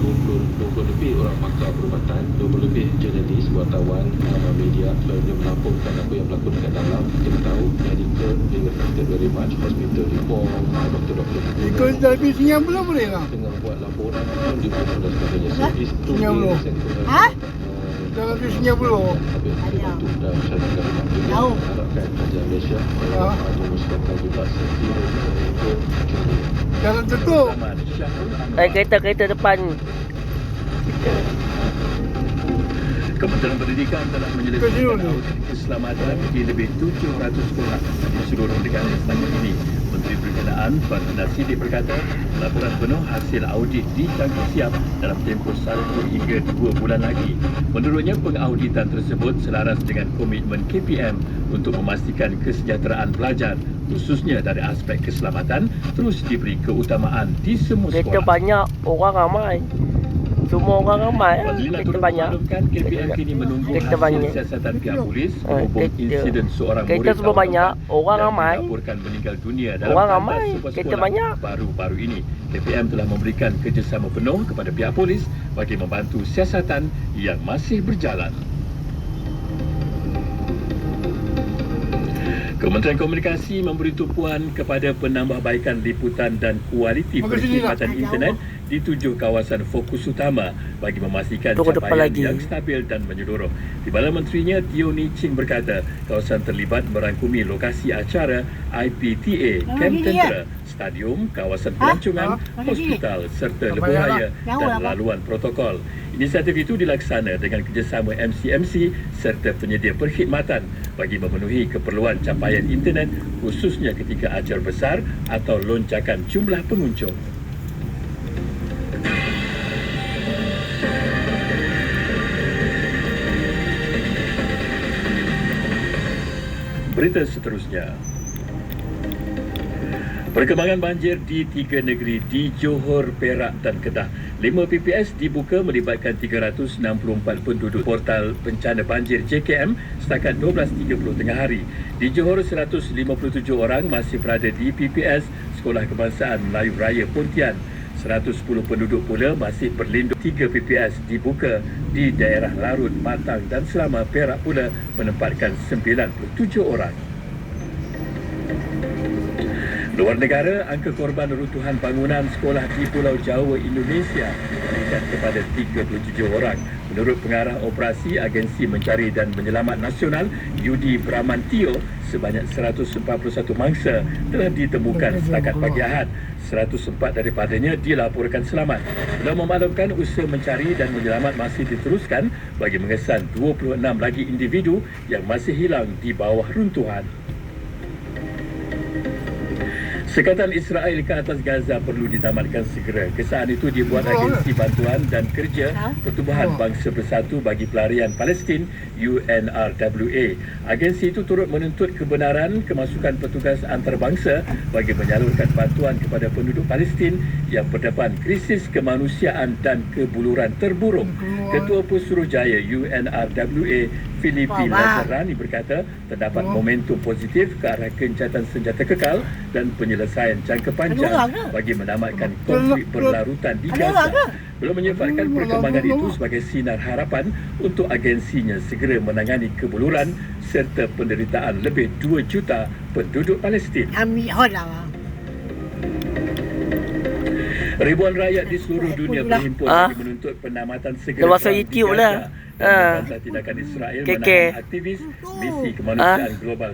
20, 20 lebih orang pakar perubatan 20 lebih jurnalis, wartawan, uh, media dia melaporkan apa yang berlaku dekat dalam kita tahu. Medical were affected very much hospital reform uh, doktor-doktor Ikut dari Singapura belum boleh lah. tengah buat laporan pun dibunuh dan sebagainya so it's two Ha? Dalam masyarakat rumah juga Jauh. Ha? Jalan tutup. Eh kereta-kereta depan Kementerian Pendidikan telah menyelesaikan audit keselamatan bagi lebih 700 sekolah di seluruh negara setakat ini. Menteri Perkenaan Fazlina Sidik berkata, laporan penuh hasil audit dijangka siap dalam tempoh 1 hingga 2 bulan lagi. Menurutnya, pengauditan tersebut selaras dengan komitmen KPM untuk memastikan kesejahteraan pelajar khususnya dari aspek keselamatan terus diberi keutamaan di semua sekolah. banyak Orang ramai Semua orang ramai turut banyak memaklumkan KPM kini menunggu Kereta hasil banyak. siasatan pihak polis berhubung kereta. insiden seorang Kereta murid semua banyak, orang ramai. dilaporkan meninggal dunia dalam Orang ramai, kereta sekolah banyak. Baru-baru ini, KPM telah memberikan kerjasama penuh kepada pihak polis bagi membantu siasatan yang masih berjalan. Kementerian Komunikasi memberi tumpuan kepada penambahbaikan liputan dan kualiti perkhidmatan internet di tujuh kawasan fokus utama bagi memastikan capaian lagi. yang stabil dan menyeluruh. Timbalan Menterinya Tio Ni Ching berkata, kawasan terlibat merangkumi lokasi acara IPTA, lagi ni, tentera, stadium, kawasan pelancongan, Ha? Hospital serta Tak lebuh payahlah. raya Jauh dan laluan protokol. Inisiatif itu dilaksana dengan kerjasama MCMC serta penyedia perkhidmatan bagi memenuhi keperluan capaian internet khususnya ketika acara besar atau lonjakan jumlah pengunjung. Berita seterusnya. Perkembangan banjir di tiga negeri di Johor, Perak dan Kedah. 5 PPS dibuka melibatkan 364 penduduk portal bencana banjir JKM setakat 12.30 tengah hari. Di Johor, 157 orang masih berada di PPS Sekolah Kebangsaan Melayu Raya Pontian. 110 penduduk pula masih berlindung. 3 PPS dibuka di daerah Larut, Matang dan Selama Perak pula menempatkan 97 orang. Luar negara, angka korban runtuhan bangunan sekolah di Pulau Jawa, Indonesia meningkat kepada 37 orang. Menurut pengarah operasi Agensi Mencari dan Menyelamat Nasional Yudi Bramantio, sebanyak 141 mangsa telah ditemukan setakat pagi Ahad. 104 daripadanya dilaporkan selamat. Beliau memaklumkan usaha mencari dan menyelamat masih diteruskan bagi mengesan 26 lagi individu yang masih hilang di bawah runtuhan. Sekatan Israel ke atas Gaza perlu ditamatkan segera. Kesaan itu dibuat Agensi Bantuan dan Kerja Ha? Pertubuhan. Bangsa Bersatu bagi Pelarian Palestin UNRWA. Agensi itu turut menuntut kebenaran kemasukan petugas antarabangsa bagi menyalurkan bantuan kepada penduduk Palestin yang berdepan krisis kemanusiaan dan kebuluran terburuk. Ketua Pesuruhjaya UNRWA Filipi. Lazarani berkata terdapat momentum positif ke arah gencatan senjata kekal dan penyelesaian jangka panjang bagi menamatkan konflik berlarutan di Gaza. Belum menyefatkan orang- perkembangan itu sebagai sinar harapan untuk agensinya segera menangani kebuluran serta penderitaan lebih 2 juta penduduk Palestin. Lah. Ribuan rakyat di seluruh dunia berhimpun Ah. bagi menuntut penamatan segera di YouTube Gaza lah. Ah. membantah tindakan Israel menahan aktivis misi kemanusiaan Ah. global